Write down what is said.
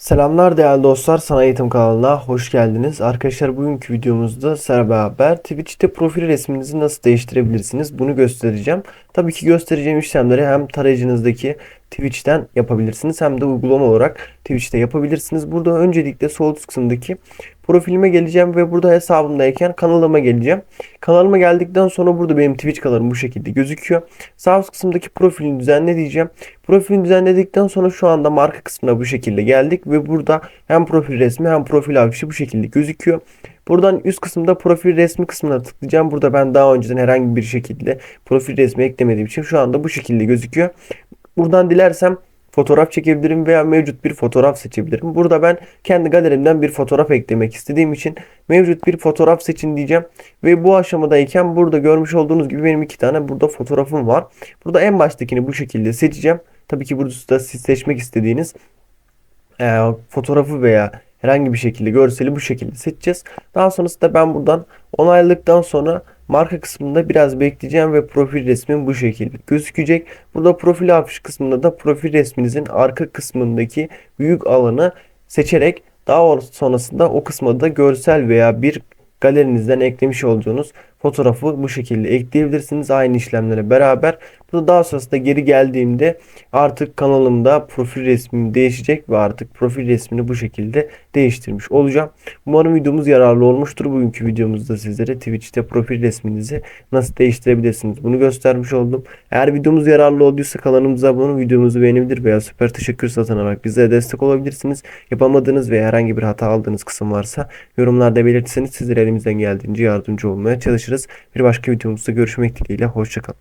Selamlar değerli dostlar, Sana Eğitim kanalına hoş geldiniz. Arkadaşlar bugünkü videomuzda sizlerle beraber Twitch'te profil resminizi nasıl değiştirebilirsiniz bunu göstereceğim. Tabii ki göstereceğim işlemleri hem tarayıcınızdaki Twitch'ten yapabilirsiniz hem de uygulama olarak Twitch'te yapabilirsiniz. Burada öncelikle sol kısımdaki profilime geleceğim ve burada hesabımdayken kanalıma geleceğim. Kanalıma geldikten sonra burada benim Twitch kanalım bu şekilde gözüküyor. Sağ üst kısımdaki profilini düzenle diyeceğim. Profilini düzenledikten sonra şu anda marka kısmına bu şekilde geldik ve burada hem profil resmi hem profil afişi bu şekilde gözüküyor. Buradan üst kısımda profil resmi kısmına tıklayacağım. Burada ben daha önceden herhangi bir şekilde profil resmi eklemediğim için şu anda bu şekilde gözüküyor. Buradan dilersem fotoğraf çekebilirim veya mevcut bir fotoğraf seçebilirim. Burada ben kendi galerimden bir fotoğraf eklemek istediğim için mevcut bir fotoğraf seçin diyeceğim. Ve bu aşamadayken burada görmüş olduğunuz gibi benim iki tane burada fotoğrafım var. Burada en baştakini bu şekilde seçeceğim. Tabii ki burada siz seçmek istediğiniz e, fotoğrafı veya herhangi bir şekilde görseli bu şekilde seçeceğiz. Daha sonrasında ben buradan onayladıktan sonra marka kısmında biraz bekleyeceğim ve profil resmim bu şekilde gözükecek. Burada profil afiş kısmında da profil resminizin arka kısmındaki büyük alanı seçerek daha sonrasında o kısma da görsel veya bir galerinizden eklemiş olduğunuz fotoğrafı bu şekilde ekleyebilirsiniz aynı işlemlere beraber. Daha sonrasında geri geldiğimde artık kanalımda profil resmim değişecek ve artık profil resmini bu şekilde değiştirmiş olacağım. Umarım videomuz yararlı olmuştur. Bugünkü videomuzda sizlere Twitch'te profil resminizi nasıl değiştirebilirsiniz bunu göstermiş oldum. Eğer videomuz yararlı olduysa kanalımıza abone videomuzu beğenebilir veya süper teşekkür satın alarak bize destek olabilirsiniz. Yapamadığınız veya herhangi bir hata aldığınız kısım varsa yorumlarda belirtirseniz sizlere elimizden geldiğince yardımcı olmaya çalışırız. Bir başka videomuzda görüşmek dileğiyle. Hoşçakalın.